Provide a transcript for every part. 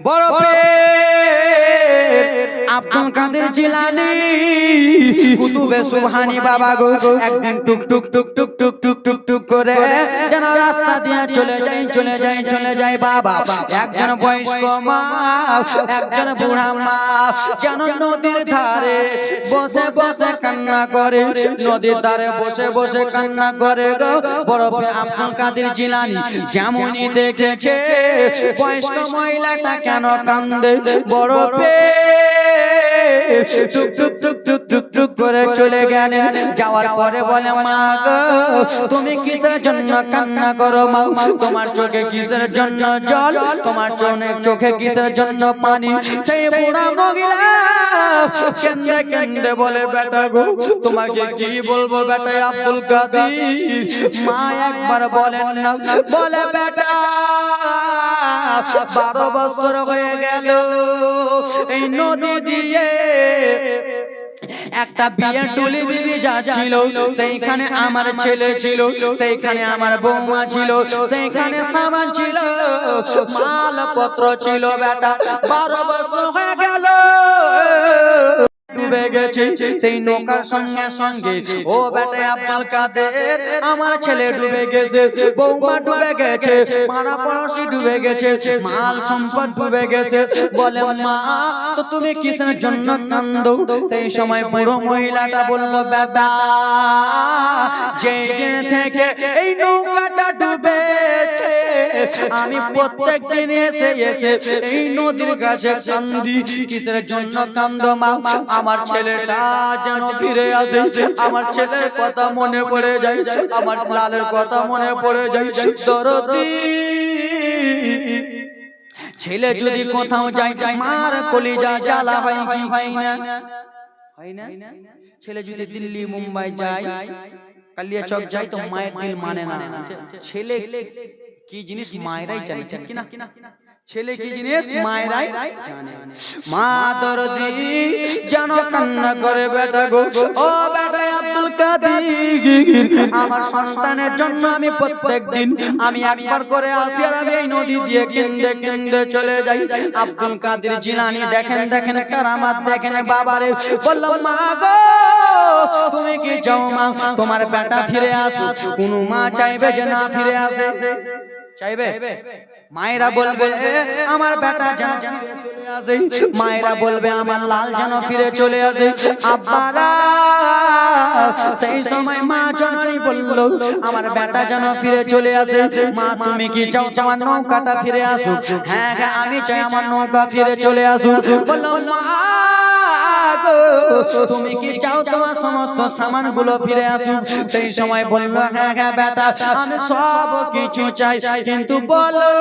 বড় আব্দুল কাদের জিলানি। কুতুবে সুবহানি বাবা গো। একদিন টুক টুক টুক টুক টুক টুক টুক টুক করে যেন রাস্তা চলে যাই চলে যাই চলে যাই বাবা। একজন বয়স্ক মা একজন বুড়া মা যেন নদীর ধারে বসে বসে কান্না করে নদীর ধারে বসে বসে কান্না করে গো। বড় আব্দুল কাদের জিলানি? যেমনই দেখেছে বয়স্ক মহিলাটা কেন কান্দে? বড় টুক টুক টুক টুক টুক টুক করে চলে গেলেন যাওয়ার পরে বলে মা তুমি কিসের জন্য কান্না করো মা তোমার চোখে কিসের জন্য জল তোমার চোখে চোখে কিসের জন্য পানি সেই বুড়া মহিলা কেন্দে কেন্দে বলে বেটা গো তোমাকে কি বলব বেটা আব্দুল কাদের মা একবার বলেন না বলে বেটা বারো বছর হয়ে গেল। এই নদী দিয়ে একটা বিয়ের টুলি বিবি যাচ্ছিল। সেইখানে আমার ছেলে ছিল, সেইখানে আমার বৌমা ছিল, সেইখানে সামান ছিল, মালপত্র ছিল বেটা। বারো বছর হয়ে গেল। ডুবে গেছে, সেই নৌকার সঙ্গে সঙ্গে ও বেটা আব্দুল কাদের, আমার ছেলে ডুবে গেছে, বৌমা ডুবে গেছে, মারা পড়শি ডুবে গেছে, মাল সম্পদ ডুবে গেছে। বলে, মা, তো তুমি কিসের জন্য কান্দো? সেই সময় বুড়ো মহিলাটা বলল বেটা যে থেকে এই নৌকাটা ডুবেছে। আমি প্রত্যেক দিন এসে এসে এই নদীর কাছে কান্দি। কিসের জন্য কান্দ, মা? আমার ছেলেটা যেন ফিরে আসে। আমার ছেলের কথা মনে পড়ে যায়। আমার লালের কথা মনে পড়ে যায়। দরদি। ছেলে যদি কোথাও যায় যায় মার কলিজা জ্বালা হয় হয় না? হয় না? ছেলে যদি দিল্লি মুম্বাই যায় কালিয়া চক যায় তো মায়ের দিল মানে না। ছেলে কি জিনিস মায়েরাই জানে ঠিক কিনা? ছেলে কি জিনিস মায়েরাই জানে। মা দরদি যেন কান্না করে বেটা গো। ও বেটা আব্দুল কাদের। আমার সন্তানের জন্য আমি প্রত্যেক দিন আমি একবার করে আসি আর আমি এই নদী দিয়ে কেন্দে কেন্দে চলে যাই। আব্দুল কাদের জিলানি দেখেন দেখেন কারামাত দেখেন বাবারে। বলল মা গো তুমি কি চাও মা তোমার বেটা ফিরে আসো কোন মা চাইবে যে না ফিরে আসে? চাইবে। মায়েরা বলবে আমার বেটা যা যা মায়েরা বলবে আমার লাল যেন ফিরে চলে আসে আব্বারা সেই সময় মা জননী বলল আমার বেটা যেন ফিরে চলে আসে মা তুমি কি চাও আমার নৌকাটা ফিরে আসুক? হ্যাঁ হ্যাঁ আমি চাই আমার নৌকা ফিরে চলে আসুক। বলল মা গো, তুমি কি চাও তোমার সমস্ত সামানগুলো ফিরে আসুক? সেই সময় বলল হ্যাঁ হ্যাঁ বেটা আমি সব কিছু চাই। কিন্তু বলো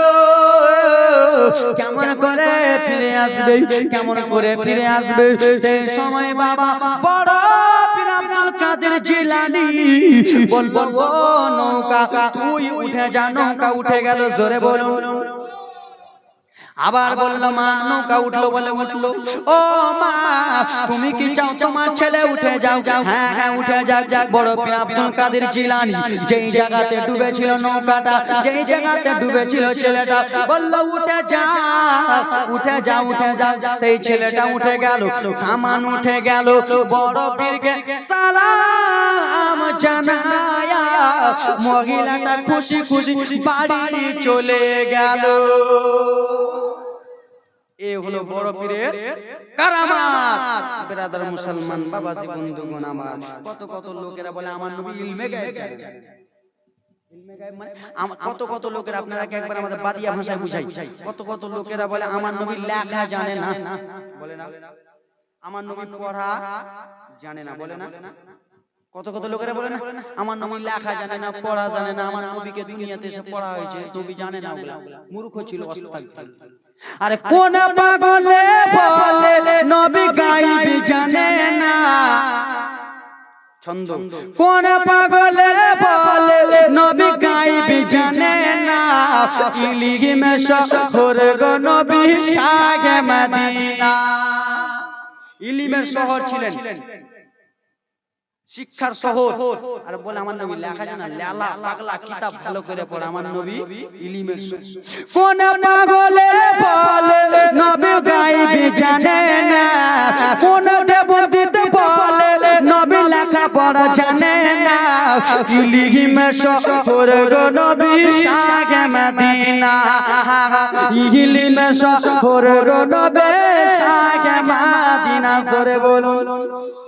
কেমন করে ফিরে আসবে? কেমন করে ফিরে আসবে? সেই সময় বাবা বড় কাদের জিলানি বলব নৌকা তুই উঠে যা নৌকা উঠে গেল জোরে বলুন। আবার বলল মা নৌকা উঠল বলে উঠল। ও মা তুমি কি চাও তোমার ছেলে উঠে যাও? যাও হ্যাঁ হ্যাঁ উঠে যাও যাক বড় পীর আব্দুল কাদের জিলানি যেই জায়গাতে ডুবেছিল নৌকাটা যেই জায়গাতে ডুবেছিল ছেলেটা বলল উঠে যা উঠে যা উঠে যা সেই ছেলেটা উঠে গেল সামান উঠে গেল বড় পীরকে সালাম জানায়া মহিলাটা খুশি খুশি বাড়ি চলে গেল। এ হলো বড় পীরের কারামাত। বেরাদার মুসলমান বাবাজি বন্ধুগণ আমার কত কত লোকেরা বলে আমার নবী ইলমে গায়েব। মানে কত কত লোকেরা আপনারা একবার আমাদের বাদিয়া ভাষায় বুঝাই। কত কত লোকেরা বলে আমার নবী লেখা জানে না। বলে না। আমার নবী পড়া জানে না। বলে না। কত কত লোকেরা বলে না আমার নবী লেখা জানে না পড়া জানে না আমার নবীকে দুনিয়াতে এসে পড়া হয়েছে নবী জানে না ওগুলা। মূর্খ ছিল অস্তাগফির আরে কোন পাগলে বলে নবী গাইবি জানে না। ছন্দ। কোন পাগলে বলে নবী গাইবি জানে না। ইলিগি মে শহর গো নবী সাগে মদিনা। ইলিমের শহর ছিলেন। শিক্ষার শহর আর বলে আমার নবী লেখা জানা লালা পাগলা কিতাব ভালো করে পড়ে আমার নবী ইলিমের কোন পাগলে বলে নবী গাইবি জানে না কোন দেবদূত বলে নবী লেখা পড়া জানে না ইলিমে শহর গো নবী শাগে মদিনা ইলিমে শহর গো নবী শাগে মদিনা সরে বলুন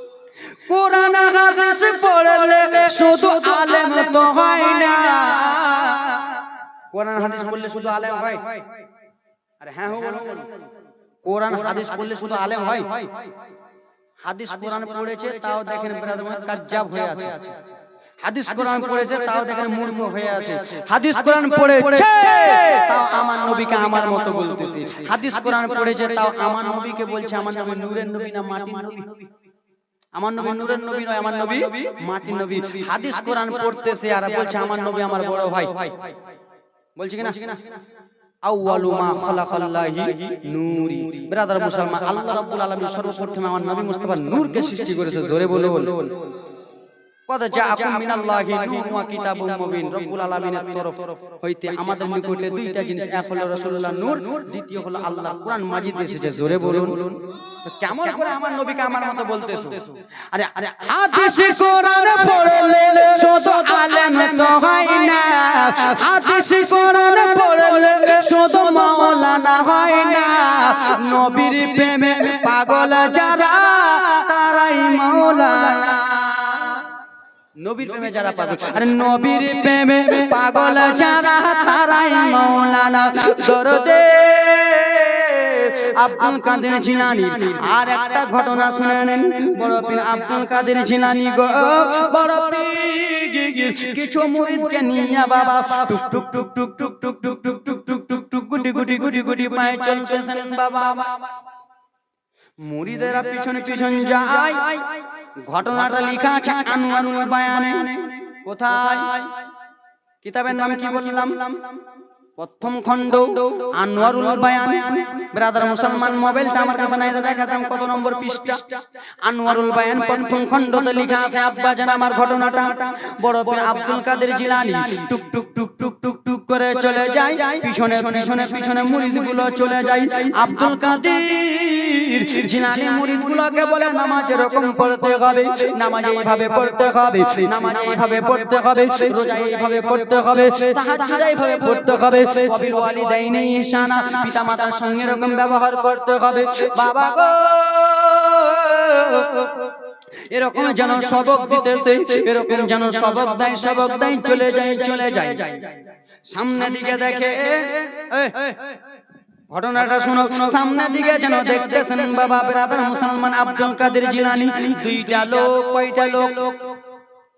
কোরআন হাদিস পড়লে শুধু আলেম তো হয় না। কোরআন হাদিস পড়লে শুধু আলেম হয়। আরে হ্যাঁ হো কোরআন হাদিস পড়লে শুধু আলেম হয়। হাদিস কোরআন পড়েছে, তাও দেখেন ব্রাদার কাজ্জাব হয়ে আছে। হাদিস কোরআন পড়েছে, তাও দেখেন মূর্খ হয়ে আছে। হাদিস কোরআন পড়েছে, তাও আমার নবীকে আমার মতো বলতেছে। হাদিস কোরআন পড়েছে, তাও আমার নবীকে বলছে, আমার নবী নূরের নবী না মাটির নবী? আমার নবী নূরের নবী নয় আমার নবী মাটির নবী। হাদিস কোরআন পড়তেছে আর বলছে আমার নবী আমার বড় ভাই। বলছে কিনা আউয়ালু মা খালাকাল্লাহি নূরি। ব্রাদার মুসলমান আল্লাহ রাব্বুল আলামিন সর্বপ্রথম আমার নবী মুস্তাফা নূরকে সৃষ্টি করেছে জোরে বলে বলুন। কদ জাআকুম মিনাল্লাহি নূরুন ওয়া কিতাবুম মুবিন। রব্বুল আলামিনের তরফ হইতে আমাদের নিকটে দুইটা জিনিস এক হলো রাসূলুল্লাহ নূর দ্বিতীয় হলো আল্লাহ। কোরআন মাজিদ এসেছে জোরে বলুন। কেমন করে আমার নবীকে আমার মতো বলতেছো? আরে আরে হাদিস কোরআন পড়লে শুধু আলেম তো হয় না। হাদিস কোরআন পড়লে শুধু মাওলানা হয় না। নবীর প্রেমে পাগল যারা তারাই মাওলানা নবীর প্রেমে যারা পাগল আরে নবীর প্রেমে পাগল যারা তারাই মাওলানা দরদে আব্দুল কাদের জিলানি আর একটা ঘটনা শুনে নেন বড় পীর আব্দুল কাদের জিলানি গো বড় পীর কিছু মুরিদকে নিয়ে বাবা টুক টুক টুক টুক টুক টুক টুক টুক টুক টুক টুক টুক গুটি গুটি গুটি গুটি পায়ে চলতেছেন বাবা মুরিদেরা পিছনে পিছন যায়। ঘটনাটা লেখা আছে আনোয়ারুল বায়ানে কোথায়? কিতাবের নাম কি বললাম? প্রথম খণ্ড, আনোয়ারুল বায়ান। ব্রাদার মুসলমান মোবাইলটা আমার কাছে নাই দেখাতাম কত নম্বর পৃষ্ঠা? আনোয়ারুল বায়ান প্রথম খণ্ডতে লেখা আছে, আব্বা জান, আমার ঘটনাটা। বড় পীর আব্দুল কাদের জিলানী টুক টুক টুক টুক টুক টুক করে চলে যায়। পিছনে পিছনে পিছনে মুরিদগুলো চলে যায়। আব্দুল কাদের জিলানী মুরিদগুলোকে বলে, নামাজ এরকম পড়তে হবে, নামাজ এইভাবে পড়তে হবে, নামাজ এইভাবে পড়তে হবে, রোজা এইভাবে পড়তে হবে, তাহাজ্জুদ এইভাবে পড়তে হবে সঙ্গে এরকম ব্যবহার করতে হবে। বাবা গো! এরকম যেন সবক দিতেছে, এরকম যেন সবক দেয় সবক দেয়, চলে যায় চলে যায়। সামনে দিকে দেখে ঘটনাটা শুনো সামনের দিকে যেন দেখতেছেন বাবা ব্রাদার মুসলমান আব্দুল কাদের জিলানি, দুইটা লোক, কয়টা লোক?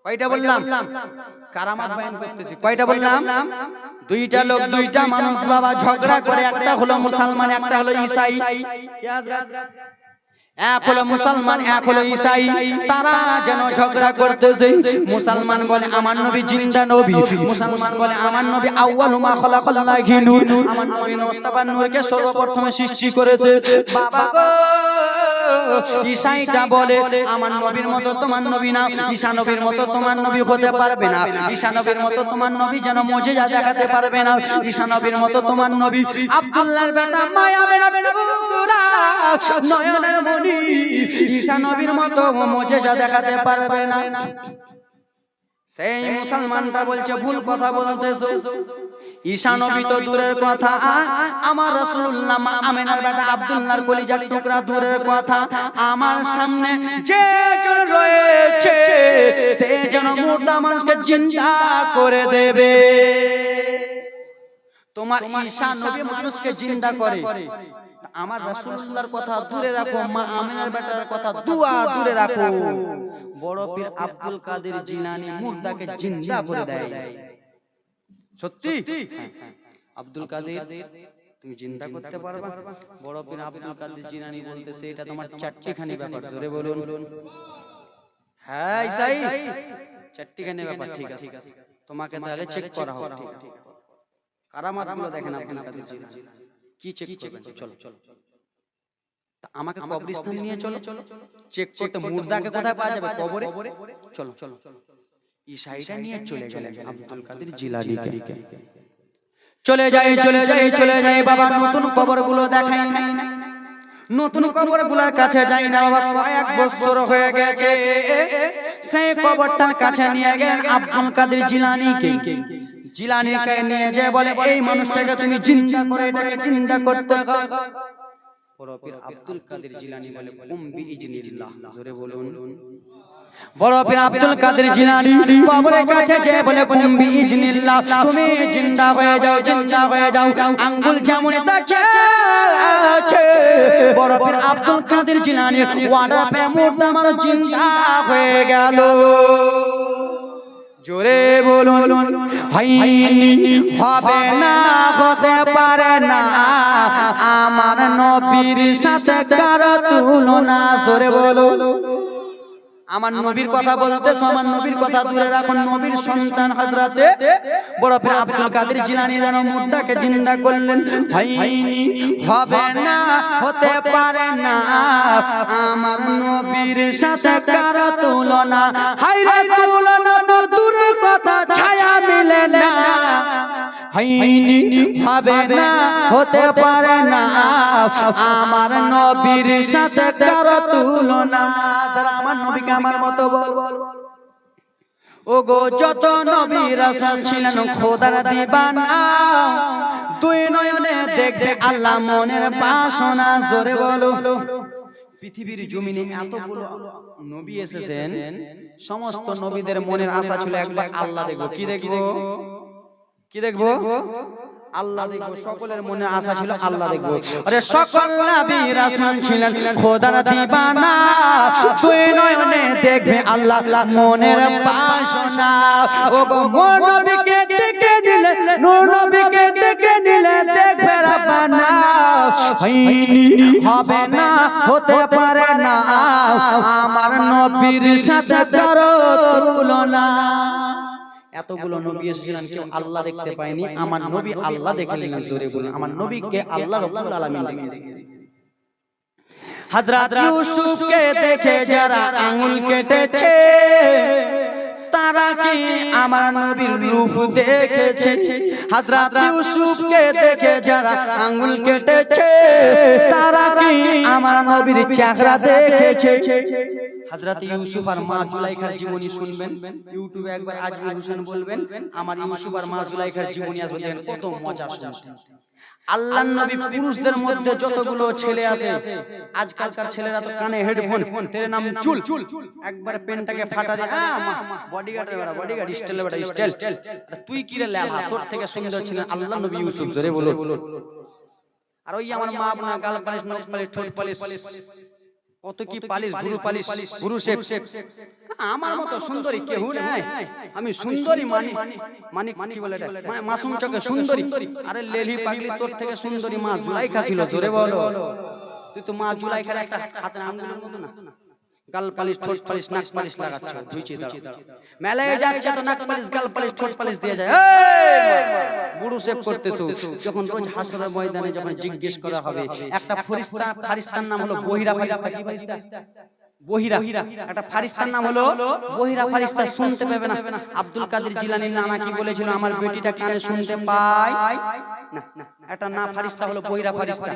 কয়টা বললাম? কারামাত বয়ান করতেছি। কয়টা বললাম? দুইটা লোক দুইটা মানুষ বাবা ঝগড়া করে একটা হলো মুসলমান একটা হলো ইসাই। এক হলো মুসলমান এক হলো ঈসাই তারা যেন ঝগড়া করতেছে মুসলমান বলে আমার নবী জিন্দা নবী মুসলমান বলে আমার নবী আউয়ালু মা খালাকাল্লাহি নূর আমার নবী মুস্তাফা নূরকে সর্বপ্রথমে সৃষ্টি করেছে বাবা গো। ঈসাইটা বলে আমার নবীর মতো তোমার নবী না। ঈসা নবীর মতো তোমার নবী হতে পারবে না। ঈসা নবীর মতো তোমার নবী যেন মুজিজা দেখাতে পারবে না। ঈসা নবীর মতো তোমার নবী আব্দুল্লাহর বেটা মায়া বেটা পুরা নয়নের মণি ঈসা নবীর মতো মুজিজা দেখাতে পারবে না। সেই মুসলমানটা বলছে ভুল কথা বলতেছো। ঈশা নবী তো দূরের কথা আমার রাসূলুল্লাহ মা আমেনার বেটা আব্দুল্লাহর কলিজার টুকরা দূরের কথা আমার সামনে যে জন রয়েছে সে যেন মুর্দা মানুষকে জিন্দা করে দেবে। তোমার ঈশা নবী মানুষকে জিন্দা করে। আমার রাসূলুল্লাহর কথা দূরে রাখো মা আমেনার বেটার কথা দুয়া দূরে রাখো। বড় পীর আব্দুল কাদের জিলানী মুর্দাকে জিন্দা করে দেয়। সত্যি? আব্দুল কাদের তুমি চিন্তা করতে পারবা? বড় পীর আব্দুল কাদের জিলানী বলতেছে এটা তোমার চারটিখানি ব্যাপার জোরে বলুন। হ্যাঁ ইসাই। চারটিখানি ব্যাপার ঠিক আছে। তোমাকে তাহলে চেক করা হবে কারামাতগুলো দেখেন আব্দুল কাদের জিলানী কি চেক করবেন? চলো চলো। আমাকে কবরস্থান নিয়ে চলো। চলো। চেক করতে মুর্দাকে কোথায় পাওয়া যাবে? কবরে? চলো চলো। ঈশাইটা নিয়ে চলে গেলেন আব্দুল কাদের জিলানীকে। চলে যাই চলে যাই চলে যাই বাবা নতুন কবরগুলো দেখাই নতুন কবরগুলোর কাছে যাই না বাবা কয়েক বছর হয়ে গেছে। সেই কবরটার কাছে নিয়ে গেলেন আব্দুল কাদের জিলানিকে। জিলানিকে। নিয়ে যে বলে এই মানুষটাকে তুমি চিন্তা করে এটাকে চিন্তা করতে হবে আব্দুল কাদের জিলানি বলে কুম বিইজনিল্লাহ। জোরে বলুন। বড় পীর আব্দুল কাদের জিলানি। কবরের কাছে যে বলে কুম বিইজনিল্লাহ তুমি জিন্দা হয়ে যাও জিন্দা হয়ে যাও। আঙ্গুল যেমন দেখে বড় পীর আব্দুল কাদের জিলানি। ওয়াডা পে মুর্দা আমার জিন্দা হয়ে গেল। জোরে বলুন হয়নি হবে না হতে পারে না। আমার নবীর সাথে কারও তুলনা জোরে বলুন। আমার নবীর কথা বলতে আমার নবীর কথা দূরে রাখুন নবীর সন্তান হযরতে বড় পীর আব্দুল কাদের জিলানী যেন মুর্দাকে জিন্দা করলেন। হয়নি হবে না হতে পারে না। আমার নবীর সাথে কারও তুলনা হায়রে তুলনা তো দূর কথা ছায়া মিলে না। হবে না, হতে পারে না। আমার নবীর সাথে কারও তুলনা। আমার নবীকে আমার মতো বল ও গো যত ছিলেন, খোদার দিবানা। নয়নে আল্লাহ মনের বাসনা, জোরে বলো। পৃথিবীর জমিনে এতগুলো নবী এসেছেন, সমস্ত নবীদের মনের আশা ছিল একবার আল্লাহ দেখব। কি দেখব? কি দেখব? আল্লাহ দেখব সকলের মনে আশা ছিল আল্লাহ দেখব। আরে সকল নবী রাসূল ছিলেন খোদার দিবানা। তুই নয়নে দেখবে আল্লাহ মনের বাসনা। ও গো মোর নবীকে ডেকে দিলে নূর নবীকে ডেকে দিলে দেখবে রাব্বানা। হয়নি হবে না হতে পারে না। আমার নবীর সাথে কারও তুলনা। এতগুলো নবী এসেছিলেন কেউ আল্লাহ দেখতে পায়নি। আমার নবী আল্লাহ দেখে নিলেন জোরে বলে। আমার নবীকে আল্লাহ রব্বুল আলামিন দেখেছে হযরত ইউসুফকে দেখে যারা আঙ্গুল কেটেছে তারা কি আমার নবীর রূপ দেখেছে? হযরত ইউসুফকে দেখে যারা আঙ্গুল কেটেছে তারা কি আমার নবীর চেহারা দেখেছে? হযরত ইউসুফ আর মা জুলাইখার জীবনী শুনবেন। ইউটিউবে একবার আজমি হোসেন বলবেন। আমার ইউসুফ আর মা জুলাইখার জীবনী আসবে। দেখেন কত মজা শুনতে নবী পুরুষদের মধ্যে যতগুলো ছেলে আছে আজকালকার ছেলেরা তো কানে হেডফোন তেরে নাম চুল। একবার পেনটাকে ফাটা দিয়ে বডিগার্ড বডিগার্ড স্টাইল স্টাইল তুই কি রে তোর থেকে সুন্দর ছিলেন আল্লাহ নবী ইউসুফ জোরে বলো আর ওই আমার মা আপনার গাল পালিশ নখ পালিশ ঠোঁট পালিশ কত কি পালিশ গুরু পালিশ গুরু শেপ আমার মতো সুন্দরী কেউ নাই। আমি সুন্দরী মানি মানি কি বলে মানে মাসুম চোখে সুন্দরী। আরে লেলি পাগলি তোর থেকে সুন্দরী মা জুলাইখা ছিল জোরে বলো। তুই তো মা জুলাইখার একটা হাতের আঙ্গুলের মতো না? গাল পালিশ ঠোঁট পালিশ নাক পালিশ লাগাচ্ছ ধুইছে দাঁড়াও মেলায় যাচ্ছে তো নাক পালিশ গাল পালিশ ঠোঁট পালিশ দিয়ে যায়। বুড়ো সেভ করতেছো। যখন রোজ হাসরের ময়দানে যখন জিজ্ঞেস করা হবে একটা ফরিস্তা ফারিস্তার নাম হলো বহিরা ফারিস্তা। কি ফারিস্তা? বহিরা। একটা ফারিস্তার নাম হলো বহিরা ফারিস্তা শুনতে পাবে না। আব্দুল কাদের জিলানী নানা কি বলেছিল? আমার বেটিটা কানে শুনতে পায় না একটা না ফারিস্তা হলো বহিরা ফারিস্তা।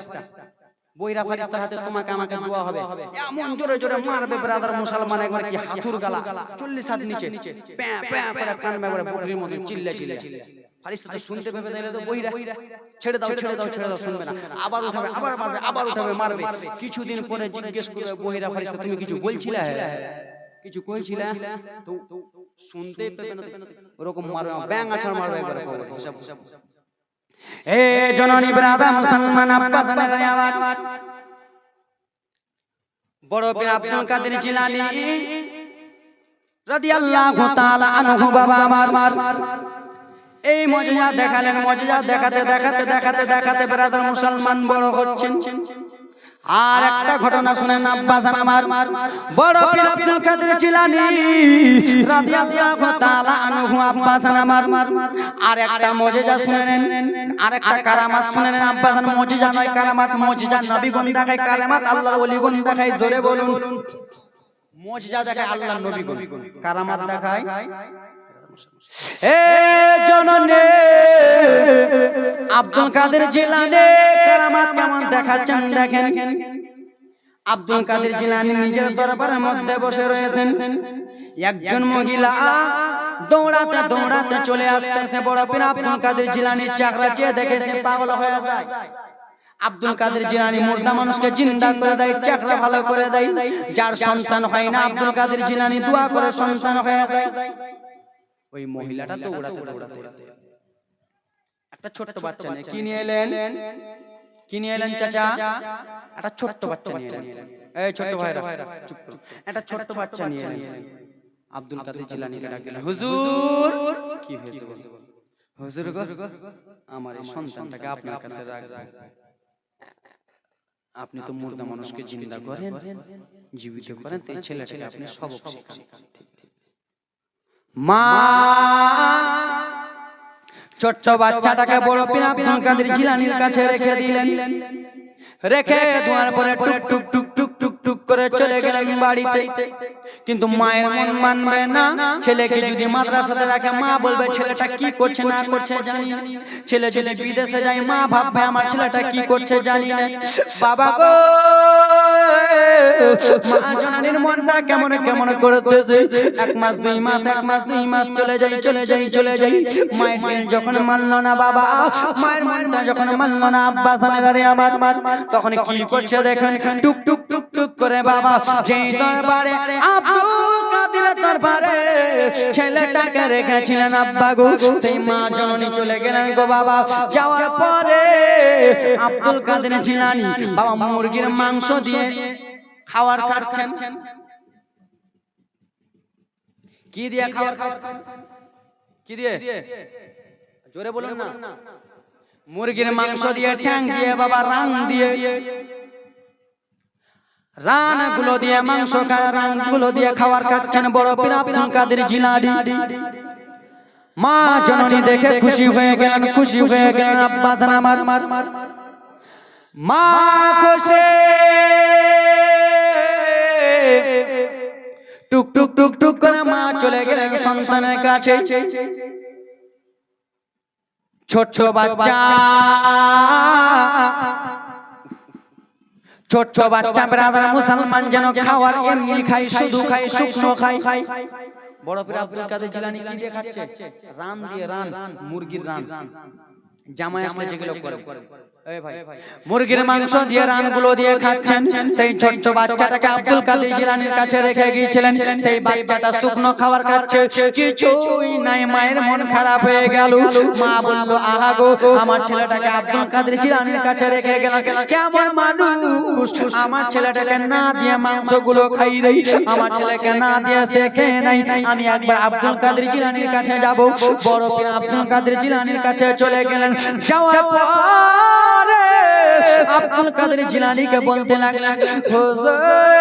বইরা ফারিস্তার হাতে তোমাকে আমাকে দোয়া হবে এমন জোরে জোরে মারবে ব্রাদার মুসলমান একবার কি হাতুর গালা 40 হাত নিচে প্যা প্যা করে কান মেরে মতো চিল্লা চিল্লা ফারিস্তা শুনতে পাবে তো বইরা ছেড়ে দাও ছেড়ে দাও ছেড়ে দাও শুনবে না আবার উঠাবে আবার মারবে আবার উঠাবে মারবে কিছুদিন পরে জিজ্ঞেস করবে বইরা ফারিস্তা তুমি কিছু বলছিলে কিছু কইছিলে তো শুনতে পাবে না ওরকম মারবে ব্যাং আছাড় মারবে একবার হিসাব হিসাব এ জননী ব্রাদা মুসলমান বড় আনহু বাবা আমার। এই মজা দেখালেন মজা দেখাতে দেখাতে দেখাতে দেখাতে ব্রাদার মুসলমান বড় হচ্ছেন। আর একটা ঘটনা শুনেন আব্বাজান আমার। বড় পীর আব্দুল কাদের জিলানী রাদিয়াল্লাহু তাআলা আনহু আব্বাজান আমার। আর একটা মুজিজা শুনেন। আর একটা কারামাত শুনেন আব্বাজান মুজিজা নয় কারামাত মুজিজা নবী গুণ দেখায় কারামাত আল্লাহ ওলি গুণ দেখায় জোরে বলুন। মুজিজা দেখায় আল্লাহ নবী গুণ কারামাত দেখায়। আব্দুল কাদের জিলানে, কারামাত কেমন দেখাচ্ছেন দেখেন। আব্দুল কাদের জিলানি নিজের দরবারের মধ্যে বসে রয়েছেন। একজন মহিলা দৌড়াতে দৌড়াতে চলে আসতেছে, বড় পীর আব্দুল কাদের জিলানির চাকরা চেয়ে দেখে সে পাগল হয়ে যায়। আব্দুল কাদের জিলানি মুর্দা মানুষকে জিন্দা করে দেয়, চাকরা ভালো করে দেয়। যার সন্তান হয় না, আব্দুল কাদের জিলানি দোয়া করে সন্তান হয়ে যায়। ওই মহিলাটা তো উড়াতে দৌড়াতে একটা ছোট্ট বাচ্চা নিয়ে কি নিয়ে এলেন কি নিয়ে এলেন চাচা? একটা ছোট্ট বাচ্চা নিয়ে এলেন এই ছোট্ট ভাইরা চুপ চুপ। একটা ছোট্ট বাচ্চা নিয়ে এলেন আব্দুল কাদের জিলানিকে ডাকলেন। হুজুর! কি হয়েছে? হুজুর গো! আমার এই সন্তানটাকে আপনার কাছে রাখ আপনি তো মুর্দা মানুষকে জিন্দা করেন। জীবিত করেন। তো এই ছেলেটাকে আপনি সবক শেখান মা ছোট্ট বাচ্চাটাকে বড় পিনা আব্দুল কাদের জিলানির কাছে রেখে দিলেন। রেখে দেওয়ার পরে টুক টুক করে চলে গেলেন বাড়িতে। কিন্তু মায়ের মন মানবে না। ছেলেকে যদি মাদ্রাসাতে রাখে মা বলবে ছেলেটা কি করছে না করছে জানি। না। ছেলে যদি বিদেশে যায় মা ভাববে আমার ছেলেটা কি করছে জানি না। বাবা গো! মা মনটা কেমন কেমন করতেছে? এক মাস দুই মাস এক মাস দুই মাস চলে যাই চলে যাই চলে যাই। মায়ের দিন যখন মানলো না বাবা মায়ের মনটা যখন মানলো না আরে আমার তখন কি করছে দেখেন? টুক টুক টুক টুক করে বাবা, যেই দরবারে আব্দুল দরবারে ছেলেটাকে রেখেছিলেন আব্বা গো সেই মা চলে গেলেন গো বাবা। যাওয়ার পরে আব্দুল জিলানি বাবা মুরগির মাংস দিয়ে খাওয়ার কি দিয়ে খাওয়ার কি দিয়ে? জোরে বলুন না। মুরগির মাংস দিয়ে ঠ্যাং দিয়ে বাবা রান দিয়ে রানগুলো দিয়ে মাংস রানগুলো দিয়ে খাওয়ার খাচ্ছেন বড় পীর আব্দুল কাদের জিলানি। মা জননী দেখে খুশি হয়ে গেলেন, খুশি হয়ে গেলেন, আব্বা জান আমার। মা খুশি। টুক টুক টুক টুক করে মা চলে গেলেন সন্তানের কাছে। ছোট বাচ্চা। ছোট বাচ্চা ব্রাদার মুসলমান যেন খাওয়ার এমনি খাই শুধু খাই শুকনো খাই খাই বড় পীর আব্দুল কাদের জিলানী কি দিয়ে খাচ্ছে রান দিয়ে রান মুরগির রান। জামাই আসলে যেগুলো করে। মুরগির মাংস দিয়ে রানগুলো দিয়ে খাচ্ছেন সেই ছোট্ট বাচ্চাটাকে আব্দুল কাদের জিলানির কাছে রেখে গিয়েছিলেন সেই বাচ্চাটা শুকনো খাবার খাচ্ছে কিছুই নাই মায়ের মন খারাপ হয়ে গেল মা বলল আহা গো আমার ছেলেটাকে আব্দুল কাদের জিলানির কাছে রেখে গেলাম কেমন মানুষ আমার ছেলেটাকে না দিয়ে মাংসগুলো খাই দেই আমার ছেলেকে না দিয়ে সে খেয়ে নাই আমি একবার আব্দুল কাদের জিলানির কাছে যাব বড় পীর আব্দুল কাদের জিলানির কাছে চলে গেলেন যাওয়ার পরে আব্দুল কাদের জিলানিকে বলতে লাগলেন হুজুর।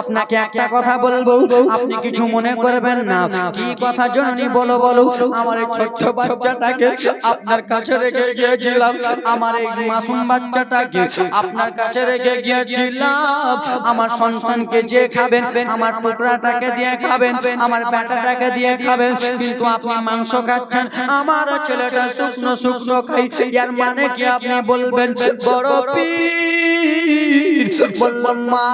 আপনাকে একটা কথা বলব, আপনি কিছু মনে করবেন না। কি কথা জননী বলো বলো, আমার এই ছোট্ট বাচ্চাটাকে আপনার কাছে রেখে গিয়েছিলাম। আমার এই মাসুম বাচ্চাটাকে আপনার কাছে রেখে গিয়েছিলাম। আমার সন্তানকে যে খাবেন, আমার টুকরাটাকে দিয়ে খাবেন, আমার বেটাটাকে দিয়ে খাবেন, কিন্তু আপনি মাংস খাচ্ছেন। আমার ছেলেটা শুকনো শুকনো খাই এর মানে কি আপনি বলবেন? বড় পীর। বললাম, মা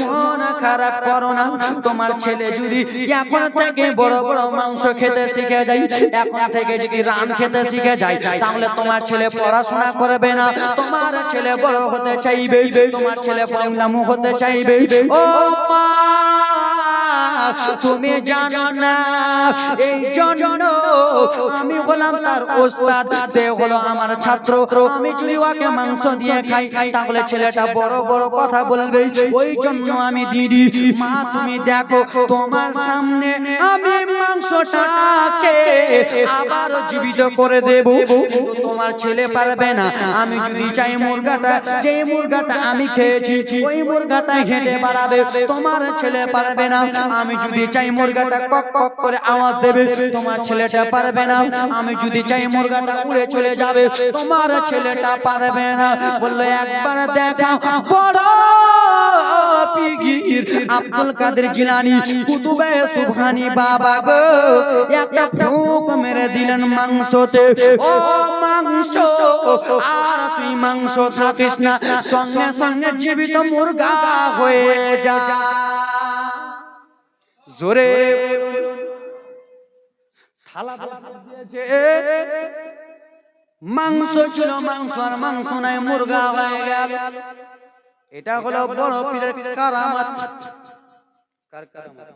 মন খারাপ করো না। তোমার ছেলে যদি এখন থেকে বড় বড় মাংস খেতে শিখে যায়, এখন থেকে যদি রান খেতে শিখে যায়, তাহলে তোমার ছেলে পড়াশোনা করবে না। তোমার ছেলে বড় হতে চাইবে, তোমার ছেলে পড়লামু হতে চাইবে। ও মা! তুমি জানো না। এই জন্য আমি তার ওস্তাদ, সে হলো আমার ছাত্র। আমি যদি ওকে মাংস দিয়ে খাই, তাহলে ছেলেটা বড় বড় কথা বলবে। ওই জন্য আমি দিদি, মা, তুমি দেখো, তোমার সামনে আমি মাংসটাকে আবার জীবিত করে দেব। তোমার ছেলে পারবে না। আমি যদি চাই মুরগাটা, যে মুরগাটা আমি খেয়েছি, ওই মুরগাটা হেঁটে বাড়াবে। তোমার ছেলে পারবে না। আমি যদি চাই মুরগাটা কক কক করে আওয়াজ দেবে, তোমার ছেলেটা পারবে না। আমি যদি চাই মুরগাটা উড়ে চলে যাবে, তোমার ছেলেটা পারবে না। বলল, একবার দেখা বড় আব্দুল কাদের জিলানি, কুতুবে বাবা গো। একটা মেরে দিলেন মাংসতে। ও মাংস, আর তুই মাংস থাকিস না। সঙ্গে সঙ্গে জীবিত মুরগা হয়ে যা। জোরে থালা মাংস ছিল মাংস আর মাংস নাই মুরগা হয়ে গেল। এটা হলো বড় পীরের কারামাত। কার কারামাত?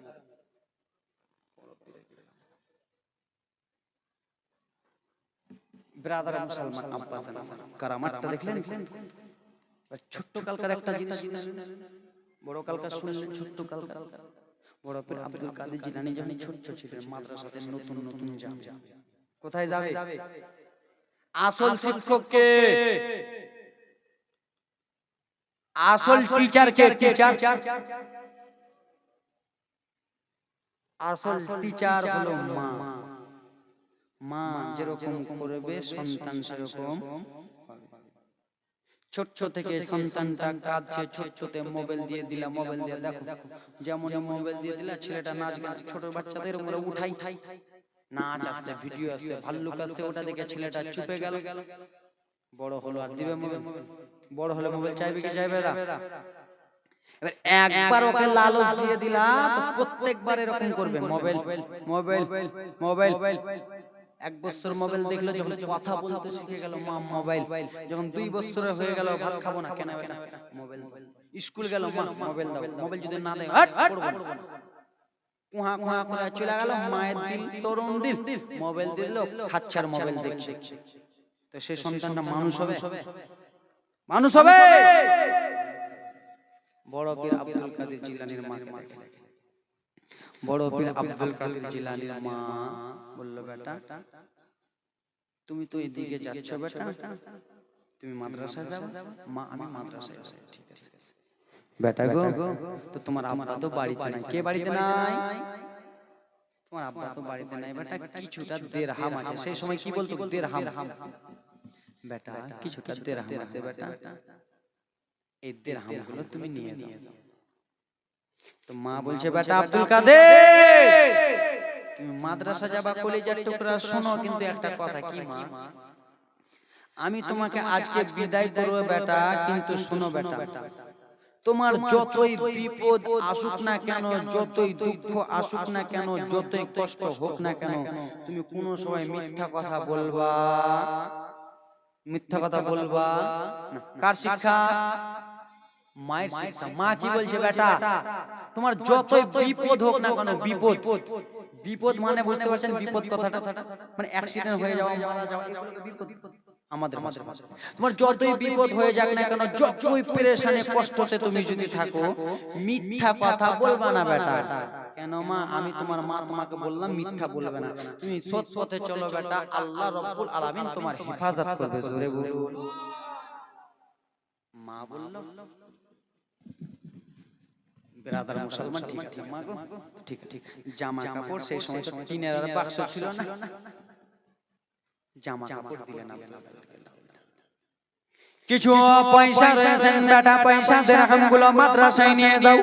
ব্রাদার মুসলমান আব্বাস কারামাতটা দেখলেন? ছোট্ট কালকার একটা জিনিস। বড় কালকার শুনলেন ছোট্ট কালকার। বড় পীর আব্দুল কাদের জিলানী যখন ছোট্ট ছিলেন মাদ্রাসাতে নতুন নতুন যাবে? কোথায় যাবে? আসল শিক্ষককে আসল টিচার কে টিচার আসল টিচার হলো মা। মা। যেরকম করবে সন্তান সেরকম ছোট্ট থেকে সন্তানটা কাঁদছে ছোট্টতে মোবাইল দিয়ে দিলা মোবাইল দিয়ে দেখো। যেমন মোবাইল দিয়ে দিলা ছেলেটা নাচ গান ছোট বাচ্চাদের উঠাই নাচ আসছে ভিডিও আসছে ভাল্লুক আসছে ওটা দেখে ছেলেটা চুপে গেল। বড় হলো আর দিবে মোবাইল বড় হলে মোবাইল চাইবে কি চাইবে না? এবার একবার ওকে লালচ দিয়ে দিলা প্রত্যেকবার এরকম করবে। মোবাইল মোবাইল মোবাইল এক বছর মোবাইল দেখল যখন কথা বলতে শিখে গেল মা মোবাইল যখন দুই বছরের হয়ে গেল ভাত খাব না কেন? মোবাইল স্কুল গেল মা মোবাইল দাও মোবাইল যদি না দেয়। কুহা কুহা করে চলে গেল মায়ের দিল তরুণ দিল মোবাইল দিল খাচ্ছার মোবাইল দেখছে। তো সেই সন্তানটা মানুষ হবে। মানুষ হবে! বড় পীর আব্দুল কাদের জিলানির মা বড় পীর আব্দুল কাদের জিলানির মা বলল বেটা তুমি তো এদিকে যাচ্ছ বেটা। তুমি মাদ্রাসায় যাবে? মা আমি মাদ্রাসায় যাব। ঠিক আছে। বেটা গো তো তোমার আব্বা তো বাড়িতে নাই। কে বাড়িতে নাই? তোমার আব্বা তো বাড়িতে নাই। বেটা কিছুটা দেড়হাম আছে। সেই সময় কি বলতো দেড়হাম? বেটা কিছুটা দেড়হাম আছে বেটা। এই দেড়হামগুলো তুমি নিয়ে যাও। তো মা বলছে বেটা আব্দুল কাদের? তুমি মাদ্রাসা যাবা কলেজের টুকরা শোনো কিন্তু একটা কথা কি মা? আমি তোমাকে আজকে বিদায় করব বেটা কিন্তু শোনো বেটা। তোমার যতই বিপদ আসুক না কেন যতই দুঃখ আসুক না কেন যতই কষ্ট হোক না কেন তুমি কোনো সময় মিথ্যা কথা বলবা। মিথ্যা কথা বলবা। কার শিক্ষা? মায়ের শিক্ষা। মা কি বলছে বেটা? তোমার যতই বিপদ হোক না কেন বিপদ। বিপদ। মানে বুঝতে পারছেন বিপদ কথাটা? মানে অ্যাক্সিডেন্ট হয়ে যাওয়া মারা যাওয়া বিপদ। আমাদের আমাদের তোমার যতই বিপদ হয়ে যাক না কেন যতই পেরেশানে কষ্টতে তুমি যদি থাকো মিথ্যা কথা বলবা না বেটা। কেন মা আমি তোমার মা তোমাকে বললাম মিথ্যা বলবে না। তুমি সৎ পথে চলো বেটা। আল্লাহ রব্বুল আলামিন তোমার হেফাজত করবে জোরে বলে মা বলল বেরাদার মুসলমান ঠিক আছে মা গো? ঠিক ঠিক জামা কাপড় সেই সময় টিনের আর বাক্স ছিল না। জামা কাপড় দিলেন আপনাদেরকে কিছু পয়সা রয়েছেন বেটা পয়সা দেরহামগুলো মাদ্রাসায় নিয়ে যাও।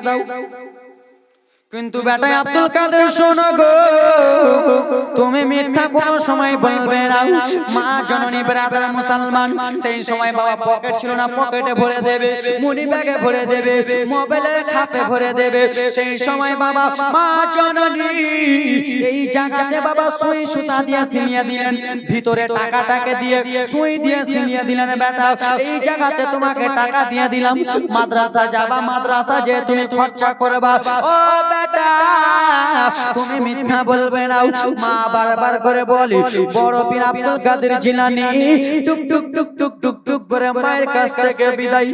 কিন্তু বেটা আব্দুল কাদের শোনো গো। তুমি মিথ্যা কোন সময় বলবে না। মা জননী ব্রাদার মুসলমান, সেই সময় বাবা পকেট ছিল না পকেটে ভরে দেবে মুনি ব্যাগে ভরে দেবে মোবাইলের খাপে ভরে দেবে। সেই সময় বাবা, মা জননী, এই জায়গাতে বাবা সুই সুতা দিয়ে সিলিয়ে দিলেন, ভিতরে টাকাটাকে দিয়ে সুই দিয়ে সিলিয়ে দিলেন বেটা। এই জায়গাতে তোমাকে টাকা দিয়ে দিলাম, মাদ্রাসা যাবা, মাদ্রাসা যে তুমি খরচা করবা। ও বেটা, তুমি মিথ্যা বলবে না মা বারবার করে বলি, বড় পীর আব্দুল কাদের জিলানী। টুক টুক টুক টুক টুক টুক করে মায়ের কাছ থেকে বিদায়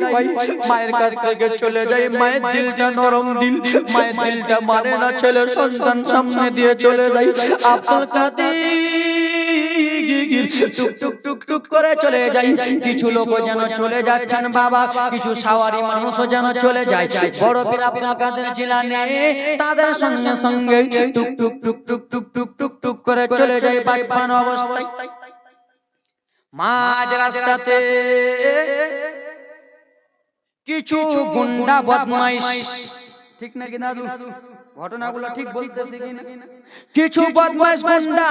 মায়ের কাছ থেকে চলে যাই, মায়ের দিলটা নরম দিল। মায়ের দিলটা মানে না ছেলে, সন্তান সামনে দিয়ে চলে যাই। আব্দুল কাদের টুক টুক টুক টুক করে চলে যাই। কিছু লোক যেন চলে যাচ্ছেন, বাবা, কিছু সাওয়ারি মানুষও যেন চলে যায়। বড় পীর আব্দুল কাদের জিলানী, তাদের সঙ্গে সঙ্গে টুক টুক টুক টুক টুক টুক টুক টুক টুক করে চলে যায় বাইপান অবস্থায়। মাঝ রাস্তাতে কিছু গুন্ডা বদমাইশ। ঠিক নাকি দাদু? ঘটনাগুলো ঠিক বলতেছি কিনা কিছু বদমাইশ গুন্ডা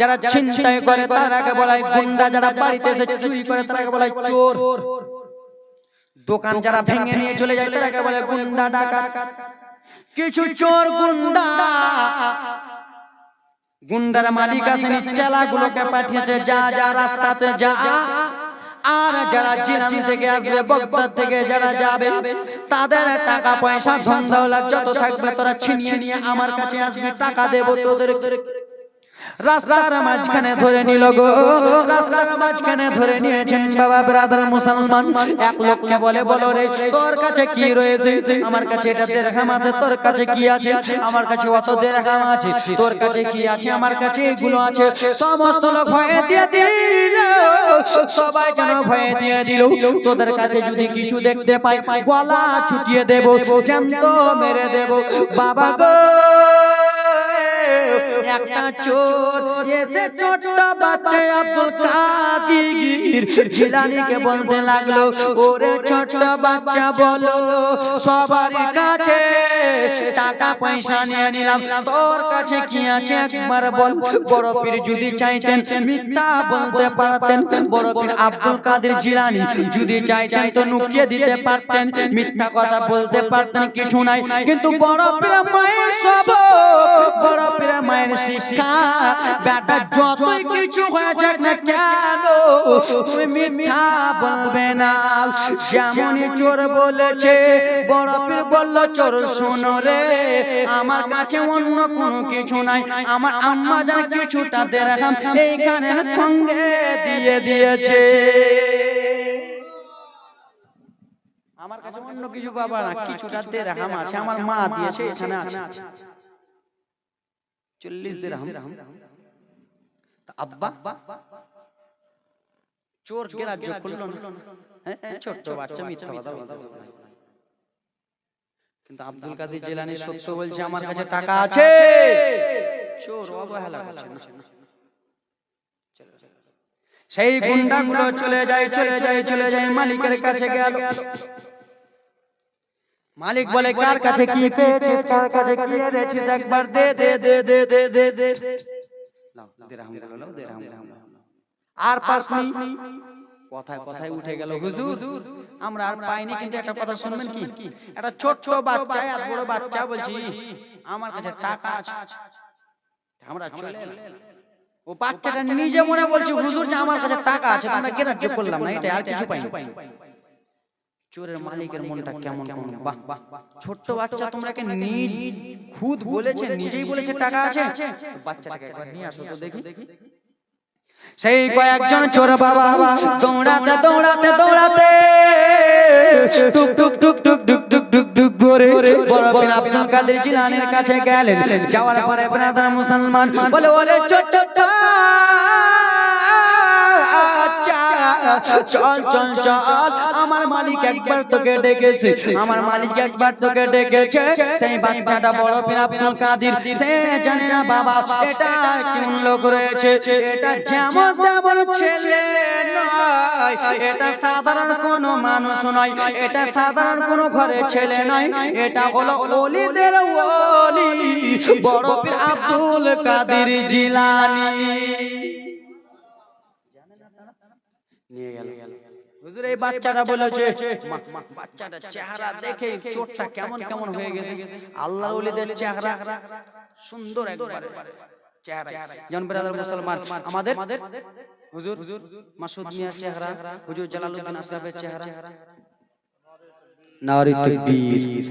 যারা ছিনতাই করে তারাকে বলা হয় গুন্ডা যারা বাড়িতে এসে চুরি করে তারাকে বলা হয় চোর। দোকান যারা ভেঙে নিয়ে চলে যায় তারাকে বলে গুন্ডা ডাকাত। কিছু চোর গুন্ডা। গুন্ডার মালিক আছে নিচেলা গুলোকে পাঠিয়েছে যা যা রাস্তাতে যা। আর যারা জিরান থেকে আসবে বগদাদ থেকে যারা যাবে তাদের টাকা পয়সা ধন দৌলত যত থাকবে তোরা ছিনিয়ে নিয়ে আমার কাছে আসবে টাকা দেবো তোদের রাস্তার মাঝখানে ধরে নিল গো। রাস্তার মাঝখানে ধরে নিয়েছেন বাবা ব্রাদার মুসলমান। এক লোককে বলে বলো রে তোর কাছে কি রয়েছে? আমার কাছে এটা দেড়হাম আছে তোর কাছে কি আছে? আমার কাছে অত দেড়হাম আছে তোর কাছে কি আছে? আমার কাছে এগুলো আছে। সমস্ত লোক ভয়ে দিয়ে দিল। সবাই যেন ভয়ে দিয়ে দিল। তোদের কাছে যদি কিছু দেখতে পাই গলা ছুটিয়ে দেব জ্যান্ত মেরে দেব। বাবা গো। একটা চোর এসে ছোট বাচ্চা আব্দুল কাদির জিলানিকে বলতে লাগল ওরে ছোট বাচ্চা বলো সবার কাছে টাকা পয়সা নিয়ে নিলাম তোর কাছে কি আছে? একবার বল বড় পীর যদি চাইতেন মিথ্যা বলতে পারতেন বড় পীর আব্দুল কাদের জিলানি যদি চাইতেন তো নুকিয়ে দিতে পারতেন মিথ্যা কথা বলতে পারতেন কিছু নাই। কিন্তু বড় পীর মায়ের সব বেটা চোর বলেছে পীর বলল, চোর শোনো রে, আমার কাছে অন্য কোনো কিছু নাই। আমার আম্মা যেন কিছুটা দেখাম এইখানে সঙ্গে দিয়ে দিয়েছে। আমার কাছে অন্য কিছু বাবা না কিছুটা দেড়হাম আছে, আমার মা দিয়েছে, এখানে আছে। চল্লিশ তা আব্বা? চোর গ্রাহ্য করল না? ছোট্ট বাচ্চা মিথ্যা কথা বলতেছে। কিন্তু আব্দুল কাদের জেলানি সত্য বলছে আমার কাছে টাকা আছে চোর অবহেলা করছে না। সেই গুন্ডাগুলো চলে যায় চলে যায় চলে যায় মালিকের কাছে গেল। মালিক বলে কার কাছে কি পেয়েছিস কার কাছে কি এনেছিস একবার দে দে দে দে দে দে দে। আর পাস নি কথায় কথায় উঠে গেল হুজুর আমরা আর পাইনি কিন্তু একটা কথা শুনবেন কি? একটা ছোট্ট বাচ্চা এত বড় বাচ্চা বলছি আমার কাছে টাকা আছে। আমরা চলে ও বাচ্চাটা নিজে মনে বলছে হুজুর যে আমার কাছে টাকা আছে আমরা গ্রাহ্য করলাম না এটা আর কিছু পাইনি। চোরের মালিকের মনটা কেমন কেমন বাহ বাহ ছোট্ট বাচ্চা তোমরাকে নিজ খুদ বলেছে নিজেই বলেছে টাকা আছে। বাচ্চাটাকে একবার নিয়ে আসো তো দেখি। সেই কয়েকজন চোর বাবা দৌড়াতে দৌড়াতে দৌড়াতে টুক টুক টুক টুক টুক টুক টুক টুক করে বড় পীর আব্দুল কাদের জিলানীর কাছে গেলেন। যাওয়ার পরে ব্রাদার মুসলমান। বলে ওরে ছোট্ট বাচ্চা, চল চল চল। আমার মালিক একবার তোকে ডেকেছে। আমার মালিক একবার তোকে ডেকেছে। সেই বাচ্চাটা বড় পীর আব্দুল কাদের। সে জানে না বাবা, এটা কোন লোক রয়েছে? এটা যেমন তেমন ছেলে এটা সাধারণ কোনো মানুষ নয়। এটা সাধারণ কোনো ঘরে ছেলে নয়। এটা হলো ওলিদের ওলি, বড় পীর আব্দুল কাদের জিলানী নিয়ে গেল হুজুর এই বাচ্চাটা বলেছে বাচ্চাটা চেহারা দেখে চোটটা কেমন কেমন হয়ে গেছে। আল্লাহ ওলিদের চেহারা সুন্দর একবারে। চেহারা জন ব্রাদার মুসলমান আমাদের হুজুর মাসুদ মিয়ার চেহারা হুজুর জালালউদ্দিন আশরাফের চেহারা। নারী তাকবীর